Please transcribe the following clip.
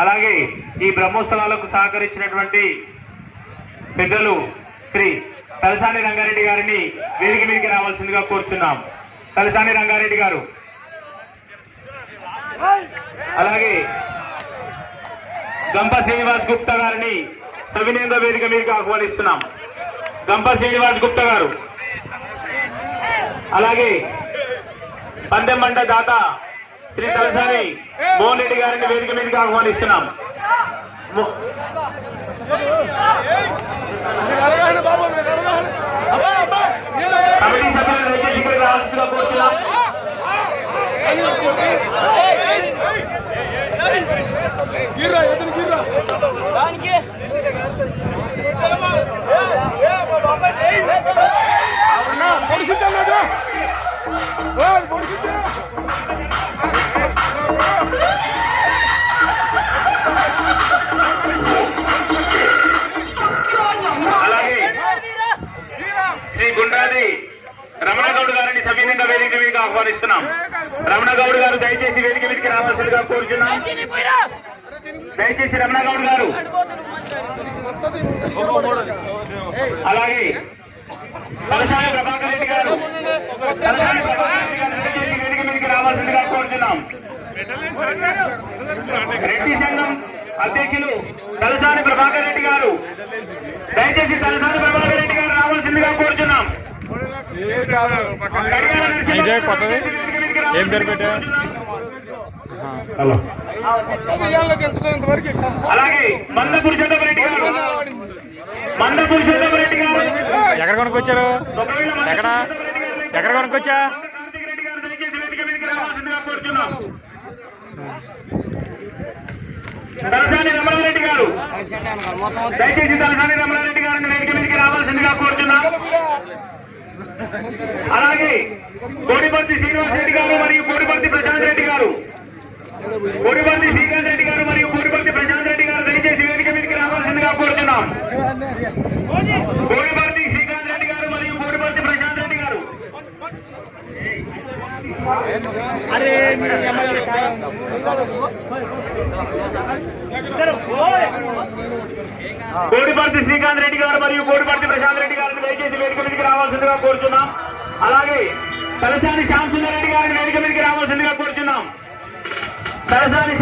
అలాగే ఈ బ్రహ్మోత్సవాలకు సహకరించినటువంటి పెద్దలు శ్రీ తలసాని రంగారెడ్డి గారిని వేదిక మీదకి రావాల్సిందిగా కోరుచున్నాం. తలసాని రంగారెడ్డి గారు. అలాగే గంప శ్రీనివాస్ గుప్తా గారిని సవినయంగా వేదిక మీదకి ఆహ్వానిస్తున్నాం. గంప శ్రీనివాస్ గుప్తా గారు. అలాగే పందెం దాత శ్రీ తలసాని మోహన్ రెడ్డి గారిని వేదిక మీదకి ఆహ్వానిస్తున్నాం. అలాగే. శ్రీ గుండ్రాది రమణగౌడ్ గారిని సవినయంగా వేదిక మీదకి ఆహ్వానిస్తున్నాం. రమణగౌడ్ గారు దయచేసి వేదిక మీదకి రావాల్సిందిగా కోరుచున్నాం. దయచేసి రమణగౌడ్ గారు. అలాగే తలసాని ప్రభాకర్ రెడ్డి గారు. తలసాని ప్రభాకర్ రెడ్డి గారు దయచేసి వేదిక మీదకి రావాల్సిందిగా కోరుచున్నాం. రెడ్డి సంఘం అధ్యక్షులు తలసాని ప్రభాకర్ రెడ్డి గారు. దయచేసి తలసాని ప్రభాకర్ రెడ్డి గారు రావాల్సిందిగా కోరుచున్నాం. ఇదే కొత్తది? ఏం పేరు ఎక్కడ కొనుక్కొచ్చారు ఎక్కడ? ఎక్కడ కొనుక్కొచ్చా కార్తీక్ రెడ్డి గారు. దయచేసి వేదిక మీదకి రావాల్సిందిగా కోరుచున్నాం తలసాని రమణారెడ్డి గారు. దయచేసి తలసాని రమణారెడ్డి గారిని వేదిక మీదకి రావాల్సిందిగా కోరుచున్నాం. అలాగే కోడిపర్తి శ్రీనివాస్ రెడ్డి గారు మరియు కోడిపర్తి ప్రశాంత్ రెడ్డి గారు. కోడిపర్తి శ్రీకాంత్ రెడ్డి గారు మరియు కోడిపర్తి ప్రశాంత్ రెడ్డి గారు దయచేసి వేదిక మీదకి రావాల్సిందిగా కోరుచున్నాం. కోడిపర్తి శ్రీకాంత్ రెడ్డి గారు మరియు కోడిపర్తి ప్రశాంత్ రెడ్డి గారు. కోడిపర్తి శ్రీకాంత్ రెడ్డి గారు మరియు కోడిపర్తి ప్రశాంత్ రెడ్డి గారిని దయచేసి వేదిక మీదకి రావాల్సిందిగా కోరుతున్నాం అలాగే తలసాని శ్యామ్ సుందర్ రెడ్డి గారిని వేదిక మీదకి రావాల్సిందిగా కోరుతున్నాం తలసాని